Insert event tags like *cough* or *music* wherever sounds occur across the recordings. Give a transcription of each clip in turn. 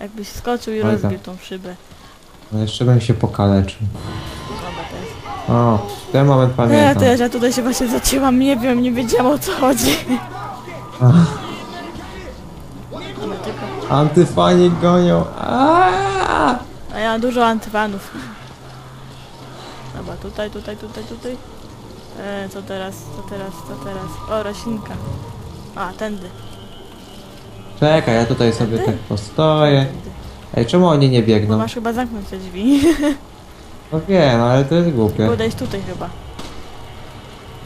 Jakbyś skoczył i Oj, rozbił tak. tą szybę. No jeszcze bym się pokaleczył. Dobra, to jest. O, ten moment Nie, pamiętam. też, ja tutaj się właśnie zacięłam, nie wiem, nie wiedziałam o co chodzi. Ach, Ale tylko... Antyfani gonią. Aaaa! A ja mam dużo antyfanów. Dobra, tutaj, tutaj, tutaj, tutaj. E, co teraz, co teraz, co teraz? O, roślinka. A, tędy. Czekaj, ja tutaj sobie tak postoję. Ej, czemu oni nie Bo biegną? masz chyba zamknąć te drzwi. *laughs* No wiem, ale to jest głupie. Podejść tutaj chyba.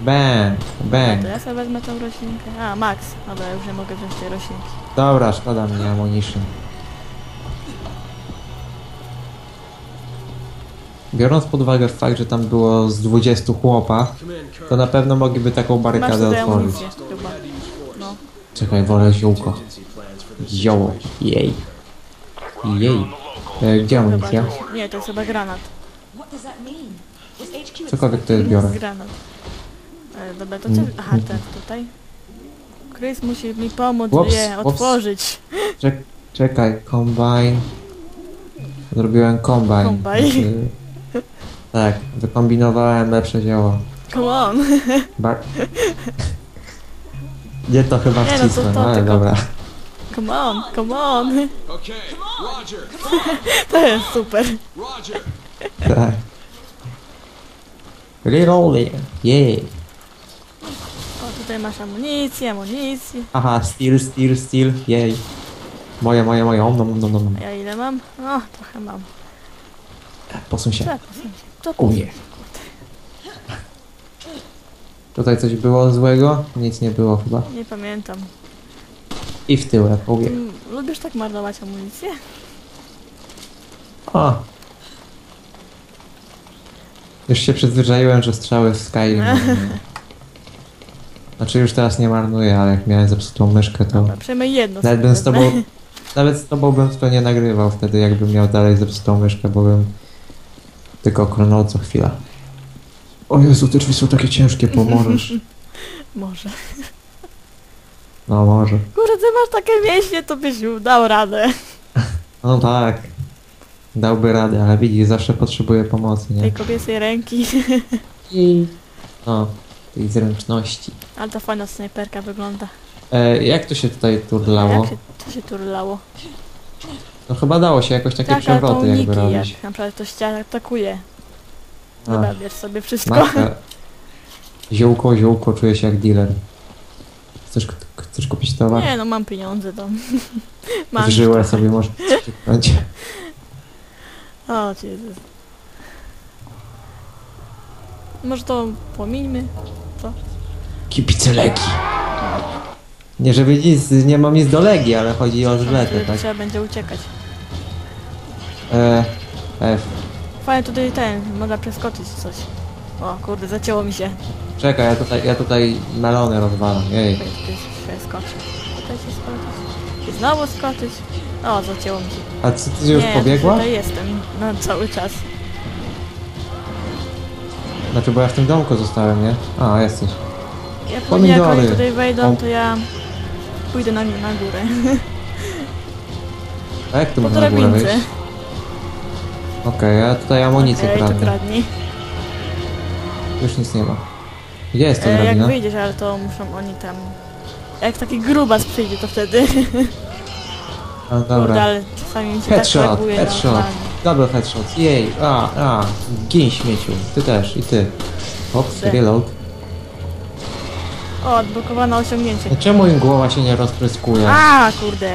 Bang, Dobra, bang. to ja sobie wezmę tą roślinkę. A, Max. Dobra, ja już nie mogę wziąć tej roślinki. Dobra, szkoda mi ammunition. Biorąc pod uwagę fakt, że tam było z 20 chłopa, to na pewno mogliby taką Masz barykadę tutaj otworzyć. amunicję chyba. No. Czekaj, wolę ziółko. Zioło. Jej. Jej. E, gdzie amunicja? Nie, to jest chyba granat. Cokolwiek to jest biorę. Granat. E, dobra, to co... Aha, mm. ten tutaj. Chris musi mi pomóc Ups, je otworzyć. Czek czekaj, combine. Zrobiłem combine. Combine. Znaczy, tak, wykombinowałem lepsze zioło. Come on. Bar Nie, to chyba Nie, no to- wcisnę, to ale tylko- dobra. Come on, come on. Okay, Roger, *laughs* To jest super. Roger. Tak. Reroll Jej. O, tutaj masz amunicję, amunicję. Aha, steel, steel, steel. Jej. Moje, moje, moje. Om, nom, nom, nom. A ja ile mam? No, trochę mam. Posuń się. Co? Co? O nie. Tutaj coś było złego? Nic nie było chyba. Nie pamiętam. I w tyłek, mówię. Mm, Lubisz tak marnować amunicję? O! Już się przyzwyczaiłem, że strzały w Skyrim. *laughs* Znaczy już teraz nie marnuję, ale jak miałem zepsutą myszkę, to Dobra, przynajmniej jedno nawet bym z tobą, *laughs* nawet z tobą bym to nie nagrywał wtedy, jakbym miał dalej zepsutą myszkę, bo bym tylko klnął co chwila. O Jezu, te drzwi są takie ciężkie, pomożesz. *laughs* Może. No może. Kurde, ty masz takie mięśnie, to byś dał radę. *laughs* No tak. Dałby radę, ale widzisz, zawsze potrzebuje pomocy, nie? Tej kobiecej ręki. *laughs* I... No, tej zręczności. Ale ta fajna snajperka wygląda. E, jak to się tutaj turlało? Jak się, to się turlało? No chyba dało się jakoś takie Tak, ale to przewroty jakby uniki, robić. jak na przykład ktoś cię atakuje. A, Dobra, bierz sobie wszystko. Matka. *laughs* Ziółko, ziółko, czuję się jak dealer. Chcesz, chcesz kupić towar? Nie no, mam pieniądze to. *laughs* mam już żyłę trochę. sobie można wciągnąć. O, Jezus. Może to pomińmy? Kipice leki. Nie, żeby nic, nie mam nic do legi, ale chodzi o żletę, tak? Trzeba będzie uciekać. E, F. Fajnie tutaj ten, można przeskoczyć coś. O kurde, zacięło mi się. Czekaj, ja tutaj, ja tutaj melony rozwalam, jej. Tutaj skoczyć. Tutaj się skoczyć. I znowu skoczyć. O, zacięło mi się. A co, ty już Nie, pobiegła? Ja tutaj jestem na cały czas. Znaczy, bo ja w tym domku zostałem, nie? A, jesteś. Jak oni, jak oni Pomidory. tutaj wejdą, O. to ja pójdę na, na górę. *laughs* A jak tu Po można na górę drabince. wyjść? Okej, ja tutaj amunicję Okej, to kradnę. kradnij. Już nic nie ma. Gdzie jest ta E, jak drabina? wyjdziesz, ale to muszą oni tam... Jak taki grubas przyjdzie, to wtedy... No Kurde, dobra. ale czasami mi się Headshot, tak laguje headshot. normalnie. Double headshot. Jej, a, a. Gin śmieciu. Ty też, i ty. Kurde. reload. O, odblokowane osiągnięcie. Czemu im głowa się nie rozpryskuje? A, kurde.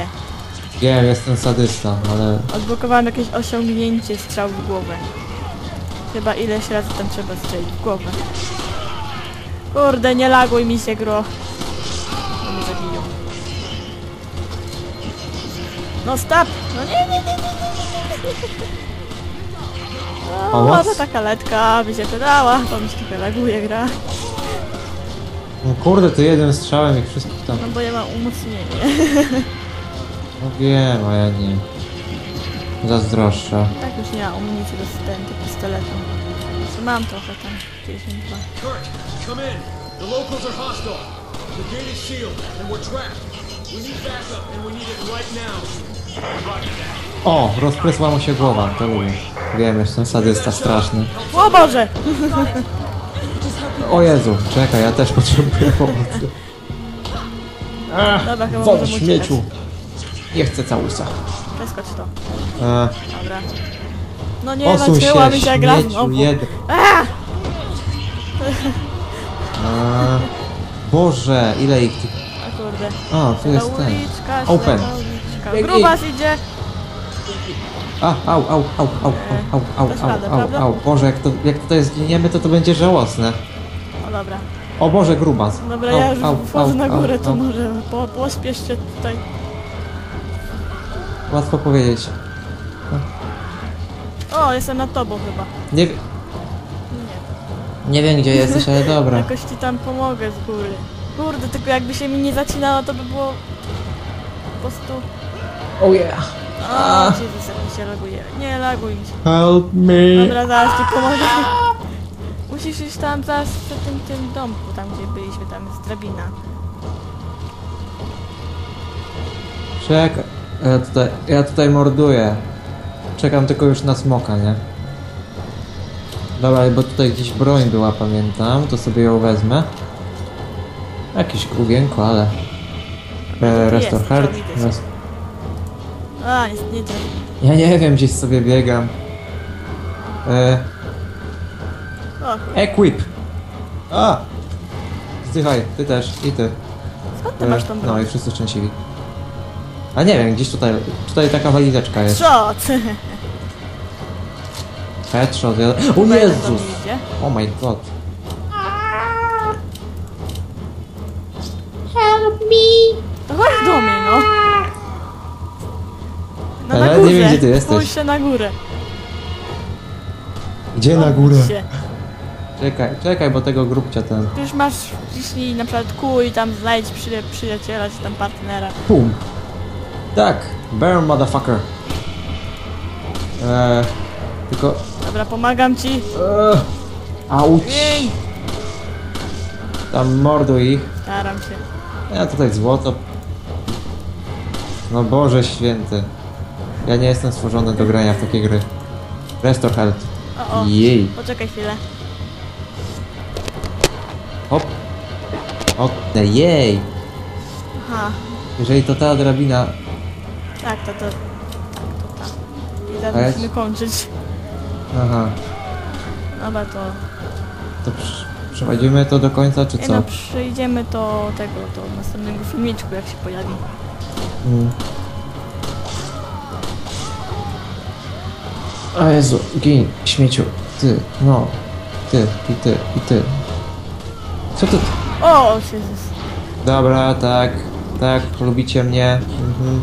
Wiem, jestem sadysta, ale... Odblokowałem jakieś osiągnięcie strzał w głowę. Chyba ileś razy tam trzeba strzelić w głowę. Kurde, nie laguj mi się gro. No zabiją. No stop! No nie, nie, nie, nie, nie, nie. Pomoc? *laughs* może taka letka by się przydała, to mi się trochę laguje gra. No kurde, to jednym strzałem ich wszystkich tam... No bo ja mam umocnienie. *laughs* No wiem, a ja nie. Zazdroszczę. Tak już nie mam amunicji do stenty pistoletu. Znaczy mam trochę tam, 52. Kirk, come in. The locals are hostile. The gate is sealed, and we're trapped. We need backup, and we need it right now. Roger that. O, rozprysła mu się głowa, to lubię. Wiem, jestem sadysta straszny. O Boże! O Jezu, czekaj, ja też potrzebuję pomocy. Dobra, chyba możemy śmieciu. Nie chcę całusa. Przeskocz to. E, Dobra. No nie, Posuń zaczęła się, mi się gra śmieciu znowu. jeden. A! E, Boże, ile ich tu... A kurde. A, tu jest ten. uliczka, Open. ślepa uliczka. Grubas idzie. A, au, au, au, au, au, au, Dasz au, radę, au, prawda? au. Boże, jak, to, jak tutaj zginiemy, to to będzie żałosne. O dobra. O Boże, grubas. Dobra, Au, ja już au, wchodzę au, na au, górę, to au. może po, pospiesz się tutaj. Łatwo powiedzieć. O, jestem nad tobą chyba. Nie, nie wiem gdzie jesteś, ale *laughs* dobra. Jakoś ci tam pomogę z góry. Kurde, tylko jakby się mi nie zacinało, to by było po prostu... Oh yeah. O, Jezus, jak mi się laguje. Nie laguj mi się. Help me. Dobra, zaraz ci pomogę. *laughs* Musisz iść tam zaraz przy tym, tym domku, tam gdzie byliśmy, tam jest drabina. Czekaj. Ja tutaj, ja tutaj morduję. Czekam tylko już na smoka, nie? Dobra, bo tutaj gdzieś broń była, pamiętam. To sobie ją wezmę. Jakieś główienko, ale... E, tu restore jest, widać. Rest... A, jest nie. Ja nie wiem, gdzieś sobie biegam. E, equip. A! Zdychaj, ty też, i ty. skąd ty E, masz tą No broń? i wszyscy szczęśliwi. A nie wiem, gdzieś tutaj, tutaj taka walizeczka jest. Co? *laughs* Headshot, ja... O Jezus! Oh my god. To chodź do mnie, no. No Ale na nie górze. wiem, gdzie ty jesteś. Spójrz się na górę. Gdzie na górę? Się. Czekaj, czekaj, bo tego grubcia ten... Ty już masz wciśnij na przykład kół i tam znajdź przyja przyjaciela czy tam partnera. Pum. Tak, burn motherfucker. Eee, tylko... Dobra, pomagam ci. Eee, auć. Jej! Tam morduj ich. Staram się. Ja tutaj złoto. No Boże święty. Ja nie jestem stworzony do grania w takie gry. Restore health. O, o. Jej. Poczekaj chwilę. Hop. O, jej. Aha, Jeżeli to ta drabina... tak, to to. To tak. I zaraz musimy kończyć. Aha. Dobra, to. To przy- przechodzimy to do końca, czy Nie co? no, przejdziemy do tego, do następnego filmiczku, jak się pojawi. Mm. O Jezu, gin, śmieciu. Ty, no. Ty, i ty, i ty. Co to? O, Jezus. Dobra, tak, tak, lubicie mnie. Mhm.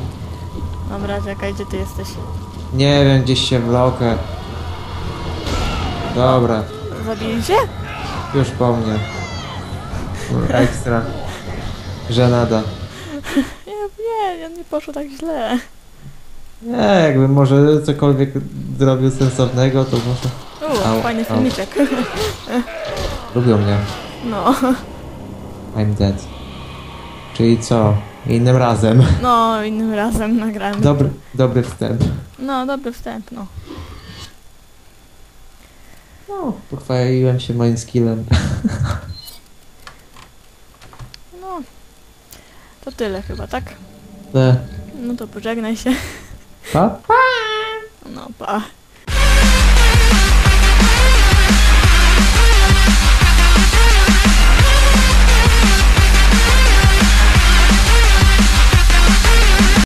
Dobra, czekaj, gdzie ty jesteś? Nie wiem, gdzieś się wlokę. Dobra, Zabili cię? już po mnie. Ekstra. Żenada. Nie, nie, nie, nie poszło tak źle. Nie, jakby może cokolwiek zrobił sensownego, to może... U, Au, fajny au. filmiczek. Lubią mnie. No, I'm dead. Czyli co? Innym razem. no, innym razem nagramy. Dobry, dobry wstęp. No, dobry wstęp, no. No, pochwaliłem się moim skillem. *laughs* No. To tyle chyba, tak? E, No to pożegnaj się. Pa? No, pa.